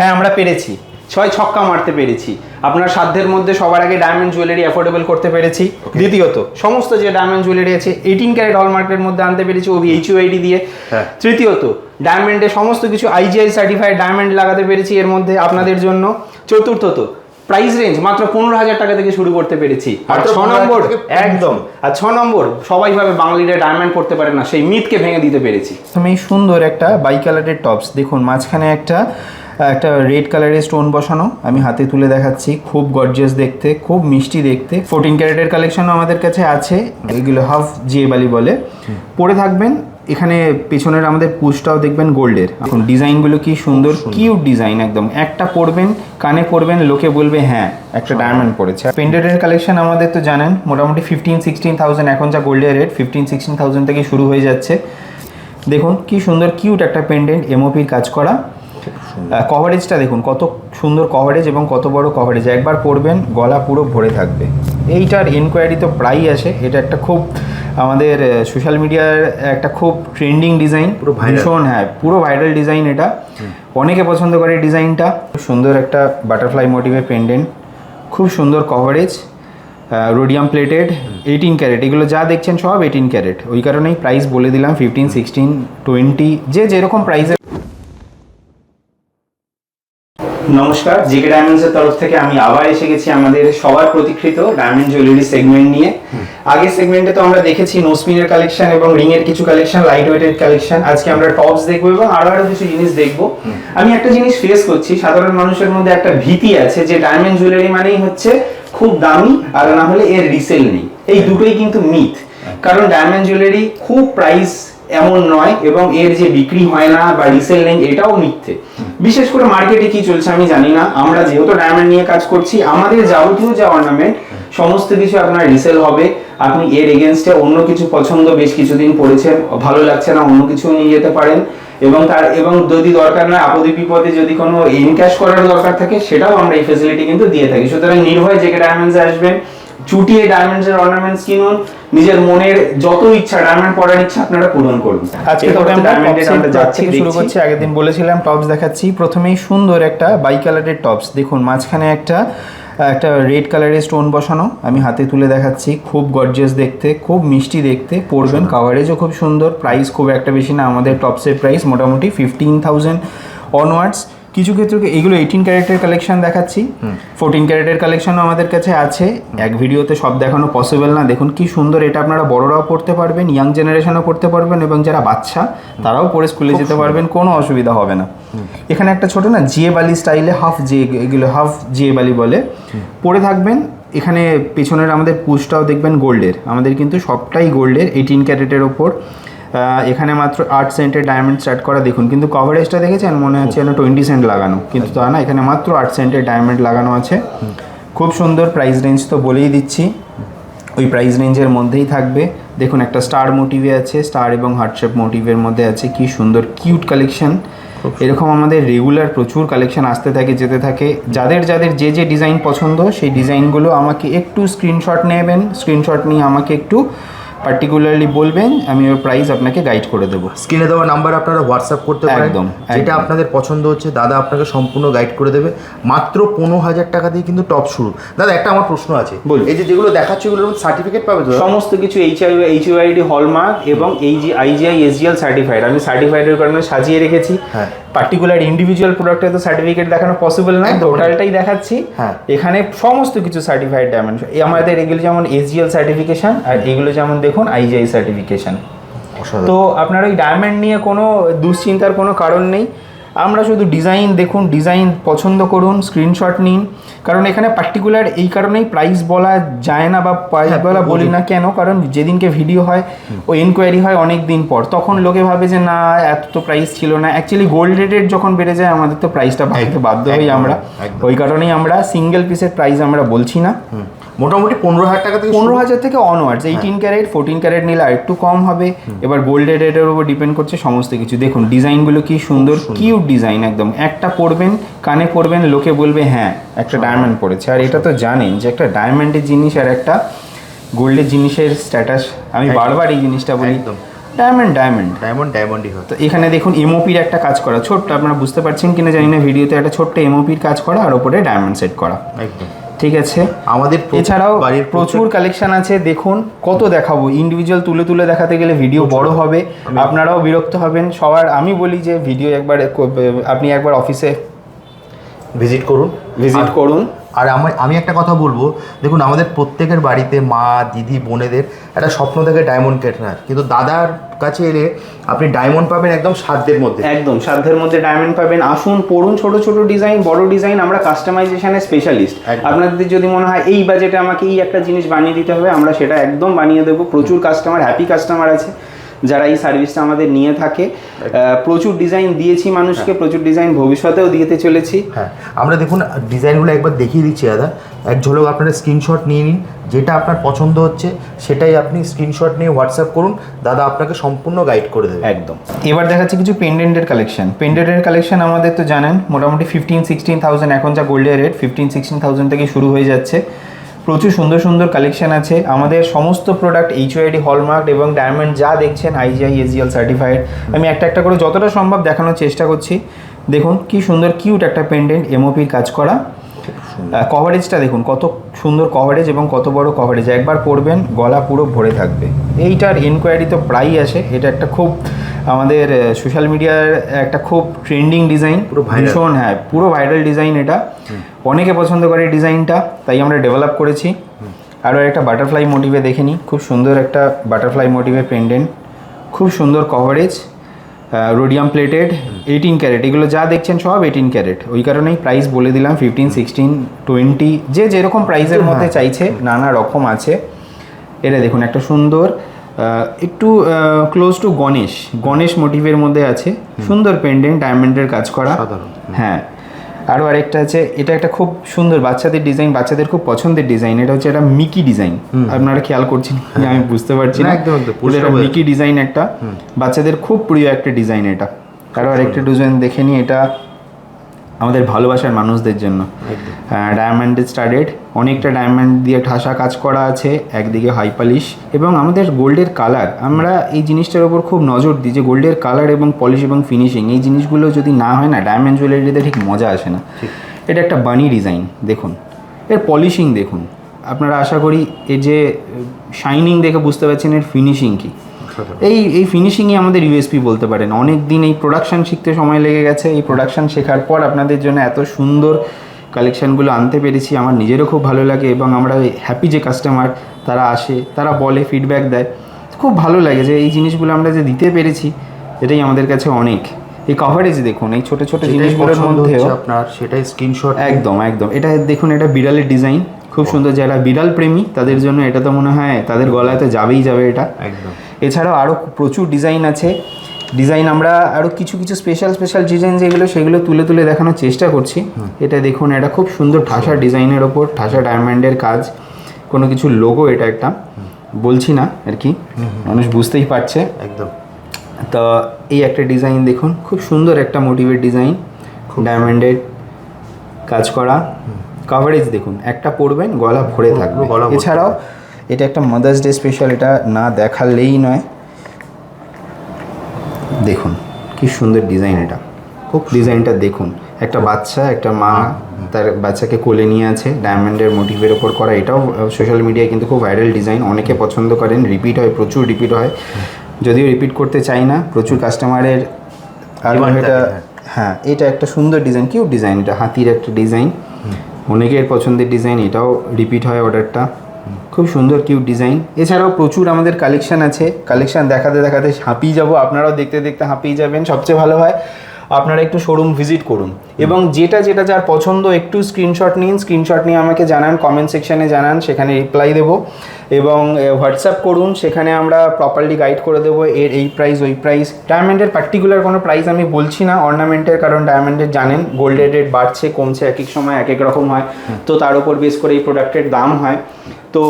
হ্যাঁ আমরা পেরেছি। ছয় ছক্কা মারতে পেরেছি। আপনার সাধ্যের মধ্যে সবার আগে ডায়মন্ড জুয়েলারি অ্যাফোর্ডেবল করতে পেরেছি। দ্বিতীয়ত সমস্ত যে ডায়মন্ড জুয়েলারি আছে এইটিন ক্যারেট হলমার্কের মধ্যে আনতে পেরেছি ওবি এইচইউআইডি দিয়ে। হ্যাঁ। তৃতীয়ত ডায়মন্ডে সমস্ত কিছু আইজিআই সার্টিফাইড ডায়মন্ড লাগাতে পেরেছি এর মধ্যে আপনাদের জন্য। চতুর্থত প্রাইস রেঞ্জ মাত্র পনেরো হাজার টাকা থেকে শুরু করতে পেরেছি। আর ছ নম্বর একদম। আর ছ নম্বর সবাই ভাবে বাঙালিরা ডায়মন্ড করতে পারে না সেই মিথকে ভেঙে দিতে পেরেছি। প্রথমেই সুন্দর একটা বাই কালারের টপস দেখুন মাঝখানে একটা একটা রেড কালারের স্টোন বসানো। আমি হাতে তুলে দেখাচ্ছি। খুব গর্জিয়াস দেখতে খুব মিষ্টি দেখতে। ফোরটিন ক্যারেটের কালেকশনও আমাদের কাছে আছে। এগুলো হাফ জিএবালি বলে পরে থাকবেন এখানে পেছনের আমাদের পুজটাও দেখবেন গোল্ডের। এখন ডিজাইনগুলো কি সুন্দর কিউট ডিজাইন একদম। একটা পরবেন কানে পরবেন লোকে বলবে হ্যাঁ একটা ডায়মন্ড পড়েছে পেন্ডেন্টের কালেকশন আমাদের তো জানেন মোটামুটি ফিফটিন সিক্সটিন থাউজেন্ড এখন যা গোল্ডের রেট ফিফটিন সিক্সটিন থাউজেন্ড থেকে শুরু হয়ে যাচ্ছে। দেখুন কি সুন্দর কিউট একটা পেন্ডেন্ট এমওপির কাজ করা। কভারেজটা দেখুন কত সুন্দর কভারেজ এবং কত বড় কভারেজ একবার পরবেন গলা পুরো ভরে থাকবে। এইটার এনকোয়ারি তো প্রায়ই আসে। এটা একটা খুব আমাদের সোশ্যাল মিডিয়ার একটা খুব ট্রেন্ডিং ডিজাইন পুরো ভীষণ হ্যাঁ পুরো ভাইরাল ডিজাইন এটা। অনেকে পছন্দ করে ডিজাইনটা খুব সুন্দর একটা বাটারফ্লাই মোটিভের পেন্ডেন্ট খুব সুন্দর coverage rhodium plated eighteen carat এগুলো যা দেখছেন সব এইটিন ক্যারেট ওই কারণেই প্রাইস বলে দিলাম ফিফটিন সিক্সটিন টোয়েন্টি যে যেরকম প্রাইসের নমস্কার, জিকে ডায়মন্ডসের তরফ থেকে আমি আবার এসে গেছি আমাদের সবার প্রতীক্ষিত ডায়মন্ড জুয়েলারি সেগমেন্ট নিয়ে। আগের সেগমেন্টে তো আমরা দেখেছি নোসপিনের কালেকশন এবং রিং এর কিছু কালেকশন লাইট ওয়েটের কালেকশন। আজকে আমরা টপস দেখব এবং আরও আরও কিছু জিনিস দেখব। আমি একটা জিনিস ফেস করছি, সাধারণ মানুষের মধ্যে একটা ভীতি আছে যে ডায়মন্ড জুয়েলারি মানেই হচ্ছে খুব দামি আর না হলে এর রিসেল নেই। এই দুটোই কিন্তু মিথ কারণ ডায়মন্ড জুয়েলারি খুব প্রাইস এমন নয় এবং এর যে বিক্রি হয় না বা রিসেল নেই, এটাও মিথ্যে। বিশেষ করে মার্কেটে কি চলছে আমি জানি না। আমরা যেহেতু ডায়মন্ড নিয়ে কাজ করছি, আমাদের যাবতীয় যে অর্নামেন্ট সমস্ত কিছু আপনার রিসেল হবে। আপনি এর এগেনস্টে অন্য কিছু পছন্দ, বেশ কিছুদিন পড়েছেন ভালো লাগছে না, অন্য কিছু নিয়ে যেতে পারেন। এবং তার, এবং যদি দরকার না, আপদে বিপদে যদি কোনো ইনক্যাশ করার দরকার থাকে, সেটাও আমরা এই ফেসিলিটি কিন্তু দিয়ে থাকি। সুতরাং নির্ভয় জেকে ডায়মন্ডসে আসবেন চুটিয়ে ডায়মন্ডসের অর্নামেন্টস কিনুন নিজের মনের যত ইচ্ছা ডায়মন্ড পরার ইচ্ছা আপনারা পূরণ করুন। আজকে তবে আমরা ডায়মন্ডের আমরা যাচ্ছি শুরু করছি। আগের দিন বলেছিলাম টপস দেখাচ্ছি। প্রথমেই সুন্দর একটা বাই কালারের টপস দেখুন মাঝখানে একটা একটা রেড কালারের স্টোন বসানো। আমি হাতে তুলে দেখাচ্ছি। খুব গর্জিয়াস দেখতে খুব মিষ্টি দেখতে। পরবেন কাভারেজও খুব সুন্দর। প্রাইস খুব একটা বেশি না। আমাদের টপসের প্রাইস মোটামুটি ফিফটিন থাউজেন্ড অনওয়ার্ডস কিছু ক্ষেত্রে এগুলো এইটিন ক্যারেটের কালেকশন দেখাচ্ছি। ফোরটিন ক্যারেটের কালেকশনও আমাদের কাছে আছে। এক ভিডিওতে সব দেখানো পসিবল না। দেখুন কি সুন্দর এটা আপনারা বড়রাও পড়তে পারবেন ইয়াং জেনারেশনও পড়তে পারবেন এবং যারা বাচ্চা তারাও পরে স্কুলে যেতে পারবেন কোনো অসুবিধা হবে না। এখানে একটা ছোট না জিএ বালি স্টাইলে হাফ জিএ এগুলো হাফ জিএ বালি। বলে পরে থাকবেন এখানে পেছনের আমাদের পুজটাও দেখবেন গোল্ডের আমাদের কিন্তু সবটাই গোল্ডের এইটিন ক্যারেটের ওপর। এখানে মাত্র আট সেন্টের ডায়মন্ড স্টার্ট করা দেখুন। কিন্তু কভারেজটা দেখেছেন? মনে হচ্ছে যেন টোয়েন্টি সেন্ট লাগানো। কিন্তু তা না এখানে মাত্র আট সেন্টের ডায়মন্ড লাগানো আছে। খুব সুন্দর প্রাইস রেঞ্জ তো বলেই দিচ্ছি। ওই প্রাইস রেঞ্জের মধ্যেই থাকবে। দেখুন একটা স্টার মোটিভে আছে স্টার এবং হার্টশেপ মোটিভের মধ্যে আছে। কি সুন্দর কিউট কালেকশন এরকম আমাদের রেগুলার প্রচুর কালেকশন আসতে থাকে যেতে থাকে। যাদের যাদের যে যে ডিজাইন পছন্দ সেই ডিজাইনগুলো আমাকে একটু স্ক্রিনশট নেবেন। স্ক্রিনশট নিয়ে আমাকে একটু পার্টিকুলারলি বলবেন আমি ওর প্রাইস আপনাকে গাইড করে দেবো। স্ক্রিনে দেওয়া নাম্বার আপনারা হোয়াটসঅ্যাপ করতে পারেন। একদম, যেটা আপনাদের পছন্দ হচ্ছে দাদা আপনাকে সম্পূর্ণ গাইড করে দেবে। মাত্র পনেরো হাজার টাকা দিয়ে কিন্তু টপ শুরু। দাদা একটা আমার প্রশ্ন আছে। বলুন। এই যে যেগুলো দেখাচ্ছে ওগুলোর সার্টিফিকেট পাবে তো? সমস্ত কিছু H I HI HUID hallmark এবং এই যে আইজিআই এসজিএল সার্টিফাইড আমি সার্টিফাইডের কারণে সাজিয়ে রেখেছি। হ্যাঁ। পার্টিকুলার ইন্ডিভিজুয়াল প্রোডাক্টে তো সার্টিফিকেট দেখানো পসিবল না। টোটালটাই দেখাচ্ছি। হ্যাঁ। এখানে সমস্ত কিছু সার্টিফাইড ডায়মন্ড আমাদের এগুলো যেমন এসজিএল সার্টিফিকেশন আর এগুলো যেমন দেখুন আইজিআই সার্টিফিকেশন তো আপনার ওই ডায়মন্ড নিয়ে কোনো দুশ্চিন্তার কোনো কারণ নেই। আমরা শুধু ডিজাইন দেখুন ডিজাইন পছন্দ করুন স্ক্রিনশট নিন। কারণ এখানে পার্টিকুলার এই কারণেই প্রাইস বলা যায় না বা প্রাইস হ্যাঁ, বলা বলি না কেন? কারণ যেদিনকে ভিডিও হয় ও এনকোয়ারি হয় অনেক দিন পর। তখন লোকে ভাবে যে না এত তো প্রাইস ছিল না। অ্যাকচুয়ালি গোল্ড রেটের যখন বেড়ে যায় আমাদের তো প্রাইসটা বাড়তে বাধ্য হই আমরা। ওই কারণেই আমরা সিঙ্গেল পিসের প্রাইস আমরা বলছি না। মোটামুটি পনেরো হাজার টাকা থেকে পনেরো হাজার থেকে onwards eighteen carat fourteen carat নিলে আর একটু কম হবে। এবার গোল্ডের রেটের উপর ডিপেন্ড করছে সমস্ত কিছু। দেখুন ডিজাইনগুলো কি সুন্দর কিউট ডিজাইন একদম। একটা পরবেন কানে পরবেন লোকে বলবে হ্যাঁ একটা ডায়মন্ড পড়েছে আর এটা তো জানেন যে একটা ডায়মন্ডের জিনিস আর একটা গোল্ডের জিনিসের স্ট্যাটাস আমি বারবার এই জিনিসটা বলি। একদম। ডায়মন্ড ডায়মন্ড ডায়মন্ড ডায়মন্ডই হয়। তো এখানে দেখুন এমওপির একটা কাজ করা। ছোট্ট আপনারা বুঝতে পারছেন কিনা জানি না ভিডিওতে একটা ছোট্ট এমওপির কাজ করা আর ওপরে ডায়মন্ড সেট করা। একদম। ঠিক আছে? আমাদের এছাড়াও বাড়ির প্রচুর কালেকশন আছে দেখুন কত দেখাবো। ইন্ডিভিজুয়াল তুলে তুলে দেখাতে গেলে ভিডিও বড় হবে আপনারাও বিরক্ত হবেন। সবার আমি বলি যে ভিডিও একবার আপনি একবার অফিসে ভিজিট করুন। ভিজিট করুন। আর আমি আমি একটা কথা বলব দেখুন আমাদের প্রত্যেকের বাড়িতে মা দিদি বোনেদের একটা স্বপ্ন থাকে ডায়মন্ড কেটনার কিন্তু দাদার কাছে এলে আপনি ডায়মন্ড পাবেন একদম সাধ্যের মধ্যে। একদম সাধ্যের মধ্যে ডায়মন্ড পাবেন। আসুন পড়ুন ছোট ছোট ডিজাইন বড় ডিজাইন আমরা কাস্টমাইজেশনের স্পেশালিস্ট। আপনাদের যদি মনে হয় এই বাজেটে আমাকে এই একটা জিনিস বানিয়ে দিতে হবে আমরা সেটা একদম বানিয়ে দেবো। প্রচুর কাস্টমার হ্যাপি কাস্টমার আছে। যারা এই সার্ভিসটা আমাদের নিয়ে থাকে প্রচুর ডিজাইন দিয়েছি মানুষকে প্রচুর ডিজাইন ভবিষ্যতেও দিতে চলেছি। হ্যাঁ আমরা দেখুন ডিজাইনগুলো একবার দেখিয়ে দিচ্ছি দাদা। এক ঝলক আপনারা স্ক্রিনশট নিয়ে নিন যেটা আপনার পছন্দ হচ্ছে সেটাই আপনি স্ক্রিনশট নিয়ে হোয়াটসঅ্যাপ করুন দাদা আপনাকে সম্পূর্ণ গাইড করে দেবে। একদম। এবার দেখাচ্ছি কিছু পেন্ডেন্টের কালেকশন পেন্ডেন্টের কালেকশন আমাদের তো জানেন মোটামুটি ফিফটিন সিক্সটিন থাউজেন্ড এখন যা গোল্ডের রেট ফিফটিন সিক্সটিন থাউজেন্ড থেকে শুরু হয়ে যাচ্ছে। প্রচুর সুন্দর সুন্দর কালেকশন আছে। আমাদের সমস্ত প্রোডাক্ট এইচওআইডি হলমার্ক এবং ডায়মন্ড যা দেখছেন আইজিআই এসজিএল সার্টিফাইড আমি একটা একটা করে যতটা সম্ভব দেখানোর চেষ্টা করছি। দেখুন কি সুন্দর কিউট একটা পেন্ডেন্ট এমওপির কাজ করা। কভারেজটা দেখুন, কত সুন্দর কভারেজ এবং কত বড় কভারেজ একবার পরবেন গলা পুরো ভরে থাকবে। এইটার এনকোয়ারি তো প্রায়ই আসে, এটা একটা খুব আমাদের সোশ্যাল মিডিয়ার একটা খুব ট্রেন্ডিং ডিজাইন পুরো ভীষণ হ্যাঁ পুরো ভাইরাল ডিজাইন এটা। অনেকে পছন্দ করে ডিজাইনটা তাই আমরা ডেভেলপ করেছি। আরও একটা বাটারফ্লাই মোটিভে দেখে নিই খুব সুন্দর একটা বাটারফ্লাই মোটিভে পেন্ডেন্ট খুব সুন্দর coverage rhodium plated eighteen carat এগুলো যা দেখছেন সব এইটিন ক্যারেট ওই কারণেই প্রাইস বলে দিলাম ফিফটিন সিক্সটিন টোয়েন্টি যে যেরকম প্রাইসের মধ্যে চাইছে নানা রকম আছে। এটা দেখুন একটা সুন্দর একটু ক্লোজ টু গণেশ। গণেশ মোটিভের মধ্যে আছে। সুন্দর পেন্ডেন্ট ডায়মন্ডের কাজ করা। হ্যাঁ। আরও আরেকটা আছে। এটা একটা খুব সুন্দর বাচ্চাদের ডিজাইন বাচ্চাদের খুব পছন্দের ডিজাইন এটা হচ্ছে একটা মিকি ডিজাইন আপনারা খেয়াল করছেন আমি বুঝতে পারছি না। মিকি ডিজাইন একটা। বাচ্চাদের খুব প্রিয় একটা ডিজাইন এটা। আরও আরেকটা ডিজাইন দেখে নিই। এটা আমাদের ভালোবাসার মানুষদের জন্য। ডায়মন্ডের স্টাডেড অনেকটা ডায়মন্ড দিয়ে ঠাসা কাজ করা আছে একদিকে হাই পালিশ এবং আমাদের গোল্ডের কালার আমরা এই জিনিসটার উপর খুব নজর দিই যে গোল্ডের কালার এবং পলিশ এবং ফিনিশিং এই জিনিসগুলো যদি না হয় না ডায়মন্ড জুয়েলারিতে ঠিক মজা আসে না। এটা একটা বানি ডিজাইন দেখুন। এর পলিশিং দেখুন। আপনারা আশা করি এর যে শাইনিং দেখে বুঝতে পারছেন এর ফিনিশিং কী। এই এই ফিনিশিংই আমাদের ইউএসপি বলতে পারেন। অনেক দিন এই প্রোডাকশন শিখতে সময় লেগে গেছে। এই প্রোডাকশন শেখার পর আপনাদের জন্য এত সুন্দর কালেকশানগুলো আনতে পেরেছি। আমার নিজেরও খুব ভালো লাগে এবং আমরা হ্যাপি যে কাস্টমার তারা আসে তারা বলে ফিডব্যাক দেয়। খুব ভালো লাগে যে এই জিনিসগুলো আমরা যে দিতে পেরেছি এটাই আমাদের কাছে অনেক। এই কভারেজ দেখুন এই ছোট ছোট জিনিসগুলোর মধ্যেও আপনার সেটাই স্ক্রিনশট একদম একদম। এটা দেখুন এটা বিড়ালের ডিজাইন খুব সুন্দর যারা বিড়াল প্রেমী তাদের জন্য এটা তো মনে হয় তাদের গলায় তো যাবেই যাবে এটা। একদম। এছাড়াও আরও প্রচুর ডিজাইন আছে। ডিজাইন আমরা আরও কিছু কিছু স্পেশাল স্পেশাল ডিজাইন যেগুলো সেগুলো তুলে তুলে দেখানোর চেষ্টা করছি। এটা দেখুন এটা খুব সুন্দর ঠাসা ডিজাইনের ওপর ঠাসা ডায়মন্ডের কাজ। কোনো কিছু লোগো এটা একটা। বলছি না আর কি। মানুষ বুঝতেই পারছে। একদম। তো এই একটা ডিজাইন দেখুন খুব সুন্দর একটা মোটিভের ডিজাইন। ডায়মন্ডের কাজ করা। কভারেজ দেখুন একটা পরবেন গলা ভরে থাকবে। এছাড়াও এটা একটা মাদার্স ডে স্পেশাল এটা না দেখালেই নয়। দেখুন কি সুন্দর ডিজাইন এটা। খুব ডিজাইনটা দেখুন একটা বাচ্চা একটা মা তার বাচ্চাকে কোলে নিয়ে আছে ডায়মন্ডের মোটিভের ওপর করা। এটাও সোশ্যাল মিডিয়ায় কিন্তু খুব ভাইরাল ডিজাইন অনেকে পছন্দ করেন রিপিট হয় প্রচুর রিপিট হয়। যদিও রিপিট করতে চাই না প্রচুর কাস্টমারের আর এটা হ্যাঁ। হ্যাঁ এটা একটা সুন্দর ডিজাইন কিউট ডিজাইন এটা হাতির একটা ডিজাইন অনেকের পছন্দের ডিজাইন এটাও রিপিট হয় অর্ডারটা খুব সুন্দর কিউট ডিজাইন এছাড়াও প্রচুর আমাদের কালেকশান আছে। কালেকশান দেখাতে দেখাতে হাঁপিয়ে যাব। আপনারাও দেখতে দেখতে হাঁপিয়ে যাবেন। সবচেয়ে ভালো হয় আপনারা একটু শোরুম ভিজিট করুন। এবং যেটা যেটা যার পছন্দ একটু স্ক্রিনশট নিন স্ক্রিনশট নিয়ে আমাকে জানান কমেন্ট সেকশানে জানান সেখানে রিপ্লাই দেবো। এবং হোয়াটসঅ্যাপ করুন সেখানে আমরা প্রপারলি গাইড করে দেবো এর এই প্রাইস ওই প্রাইস ডায়মন্ডের পার্টিকুলার কোনো প্রাইস আমি বলছি না অর্নামেন্টের কারণ ডায়মন্ডের জানেন গোল্ডের রেট বাড়ছে কমছে এক এক সময় এক এক রকম হয়। তো তার উপর বেস করে এই প্রোডাক্টের দাম হয়। তো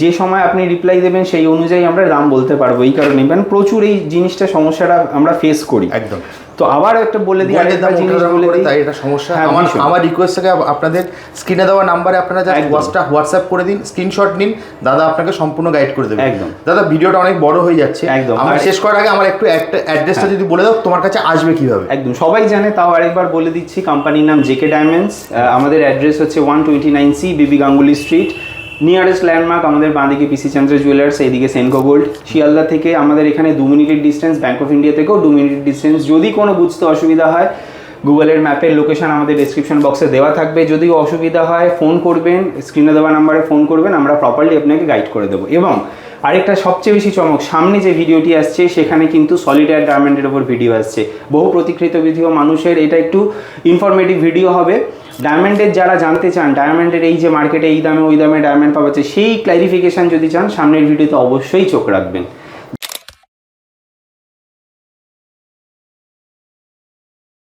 যে সময় আপনি রিপ্লাই দেবেন সেই অনুযায়ী আমরা দাম বলতে পারব। এই কারণে মানে প্রচুর এই জিনিসটা সমস্যাটা আমরা ফেস করি। একদম। তো আবার একটা বলে দিই আরেকটা জিনিস বলে দিই তাই এটা সমস্যা হ্যাঁ, আমার। আমার রিকোয়েস্ট থেকে আপনাদের স্ক্রিনে দেওয়া নাম্বারে আপনারা জাস্ট একদম। হোয়াটসঅ্যাপ হোয়াটসঅ্যাপ করে দিন স্ক্রিনশট নিন দাদা আপনাকে সম্পূর্ণ গাইড করে দেবে একদম। দাদা ভিডিওটা অনেক বড় হয়ে যাচ্ছে একদম। আমার। শেষ করার আগে আমার একটু একটা অ্যাড্রেসটা যদি বলে দাও তোমার কাছে আসবে কীভাবে একদম সবাই জানে তাও আরেকবার বলে দিচ্ছি কোম্পানির নাম জেকে ডায়মন্ডস আমাদের অ্যাড্রেস হচ্ছে one twenty nine C B B Ganguly street nearest landmark আমাদের বাঁদিকে পিসি চন্দ্র জুয়েলার্স এদিকে সেনকো গোল্ড শিয়ালদা থেকে আমাদের এখানে দু মিনিটের ডিস্টেন্স ব্যাঙ্ক অফ ইন্ডিয়া থেকেও দু মিনিটের ডিস্টেন্স যদি কোনো বুঝতে অসুবিধা হয় গুগলের ম্যাপের লোকেশন আমাদের ডিসক্রিপশন বক্সে দেওয়া থাকবে। যদি অসুবিধা হয় ফোন করবেন স্ক্রিনে দেওয়া নাম্বারে ফোন করবেন, আমরা প্রপারলি আপনাকে গাইড করে দেবো। এবং আরেকটা সবচেয়ে বেশি চমক, সামনে যে ভিডিওটি আসছে, সেখানে কিন্তু সলিড সলিডার গার্মেন্টের ওপর ভিডিও আসছে। বহু প্রতিকৃত বিধিও মানুষের এটা একটু ইনফরমেটিভ ভিডিও হবে। ডায়মন্ডের যারা জানতে চান ডায়মন্ডের এই যে মার্কেটে এই দামে ওই দামে ডায়মন্ড পাওয়া যাচ্ছে, সেই ক্লারিফিকেশান যদি চান, সামনের ভিডিওতে অবশ্যই চোখ রাখবেন।